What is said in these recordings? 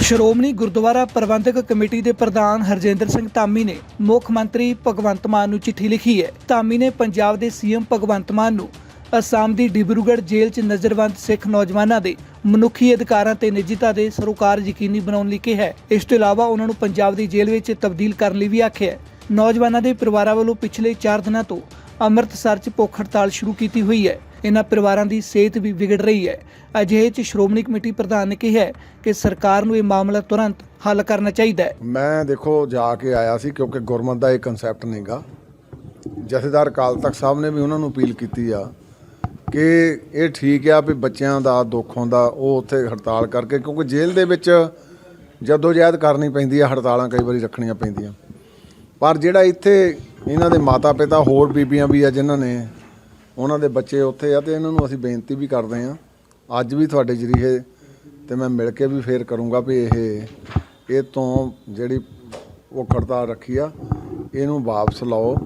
ਸ਼੍ਰੋਮਣੀ ਗੁਰਦੁਆਰਾ ਪ੍ਰਬੰਧਕ committee ਦੇ ਪ੍ਰਧਾਨ ਹਰਜਿੰਦਰ ਸਿੰਘ ਧਾਮੀ ਨੇ ਮੁੱਖ ਮੰਤਰੀ ਭਗਵੰਤ ਮਾਨ ਨੂੰ ਚਿੱਠੀ ਲਿਖੀ ਹੈ। ਧਾਮੀ ਨੇ ਪੰਜਾਬ ਦੇ ਸੀਐਮ ਭਗਵੰਤ ਮਾਨ ਨੂੰ ਅਸਾਮ ਦੀ ਡਿਬਰੂਗੜ੍ਹ ਜੇਲ੍ਹ 'ਚ ਨਜ਼ਰਬੰਦ ਸਿੱਖ ਨੌਜਵਾਨਾਂ ਦੇ ਮਨੁੱਖੀ ਅਧਿਕਾਰਾਂ ਤੇ ਨਿੱਜਤਾ ਦੇ ਸਰੋਕਾਰ ਯਕੀਨੀ ਬਣਾਉਣ ਲਈ ਕਿਹਾ ਹੈ। ਇਸ ਤੋਂ ਇਲਾਵਾ ਉਹਨਾਂ ਨੂੰ ਪੰਜਾਬ ਦੀ ਜੇਲ੍ਹ ਵਿੱਚ ਤਬਦੀਲ ਕਰਨ ਲਈ ਵੀ ਆਖਿਆ ਹੈ। ਨੌਜਵਾਨਾਂ ਦੇ ਪਰਿਵਾਰਾਂ ਵੱਲੋਂ ਪਿਛਲੇ 4 ਦਿਨਾਂ ਤੋਂ ਅੰਮ੍ਰਿਤਸਰ 'ਚ ਭੁੱਖ ਹੜਤਾਲ ਸ਼ੁਰੂ ਕੀਤੀ ਹੋਈ ਹੈ। ਇਹਨਾਂ ਪਰਿਵਾਰਾਂ ਦੀ ਸਿਹਤ ਵੀ ਵਿਗੜ ਰਹੀ ਹੈ। ਅਜਿਹੇ 'ਚ ਸ਼੍ਰੋਮਣੀ ਕਮੇਟੀ ਪ੍ਰਧਾਨ ਨੇ ਕਿਹਾ ਕਿ ਸਰਕਾਰ ਨੂੰ ਇਹ ਮਾਮਲਾ ਤੁਰੰਤ ਹੱਲ ਕਰਨਾ ਚਾਹੀਦਾ ਹੈ। ਮੈਂ ਦੇਖੋ ਜਾ ਕੇ ਆਇਆ ਸੀ ਕਿਉਂਕਿ ਗੁਰਮਤ ਦਾ ਇਹ ਕਨਸੈਪਟ ਨਹੀਂਗਾ ਜਥੇਦਾਰ ਅਕਾਲ ਤਖਤ ਸਾਹਿਬ ਨੇ ਵੀ ਉਹਨਾਂ ਨੂੰ ਅਪੀਲ ਕੀਤੀ ਆ ਕਿ ਇਹ ਠੀਕ ਆ ਵੀ ਬੱਚਿਆਂ ਦਾ, ਦੁੱਖ ਹੁੰਦਾ ਉਹ ਉੱਥੇ ਹੜਤਾਲ ਕਰਕੇ ਕਿਉਂਕਿ ਜੇਲ੍ਹ ਦੇ ਵਿੱਚ ਜਦੋਜਹਿਦ ਕਰਨੀ ਪੈਂਦੀ ਆ, ਹੜਤਾਲਾਂ ਕਈ ਵਾਰੀ ਰੱਖਣੀਆਂ ਪੈਂਦੀਆਂ। ਪਰ ਜਿਹੜਾ ਇੱਥੇ ਇਹਨਾਂ ਦੇ ਮਾਤਾ ਪਿਤਾ ਹੋਰ ਬੀਬੀਆਂ ਵੀ ਆ ਜਿਨ੍ਹਾਂ ਨੇ ਉਹਨਾਂ ਦੇ ਬੱਚੇ ਉੱਥੇ ਆ ਤੇ ਇਹਨਾਂ ਨੂੰ ਅਸੀਂ ਬੇਨਤੀ ਵੀ ਕਰਦੇ ਆ ਅੱਜ ਵੀ ਤੁਹਾਡੇ ਜਰੀਏ ਤੇ ਮੈਂ ਮਿਲ ਕੇ ਵੀ ਫੇਰ ਕਰੂੰਗਾ ਵੀ ਇਹ ਇਹ ਤੋਂ ਜਿਹੜੀ ਉਹ ਹੜਤਾਲ ਰੱਖੀ ਆ, ਇਹਨੂੰ ਵਾਪਸ ਲਾਓ।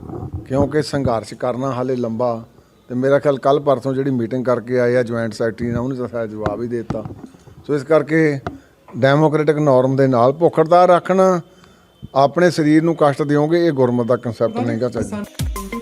ਕਿਉਂਕਿ ਸੰਘਰਸ਼ ਕਰਨਾ ਹਾਲੇ ਲੰਬਾ। ਤੇ ਮੇਰਾ ਖਿਆਲ ਕੱਲ ਪਰਸੋਂ ਜਿਹੜੀ ਮੀਟਿੰਗ ਕਰਕੇ ਆਏ ਆ ਜੁਆਇੰਟ ਸੈਕਟਰੀ ਨੇ, ਉਹਨੇ ਤਾਂ ਸ਼ਾਇਦ ਜਵਾਬ ਹੀ ਦੇ ਦਿੱਤਾ। ਸੋ ਇਸ ਕਰਕੇ ਡੈਮੋਕ੍ਰੈਟਿਕ ਨਾਰਮ ਦੇ ਨਾਲ ਭੁੱਖ ਹੜਤਾਲ ਰੱਖਣਾ ਆਪਣੇ ਸਰੀਰ ਨੂੰ ਕਸ਼ਟ ਦਿਓਗੇ ਇਹ ਗੁਰਮਤ ਦਾ ਕਨਸੈਪਟ ਨਹੀਂਗਾ ਚਾਹੀਦਾ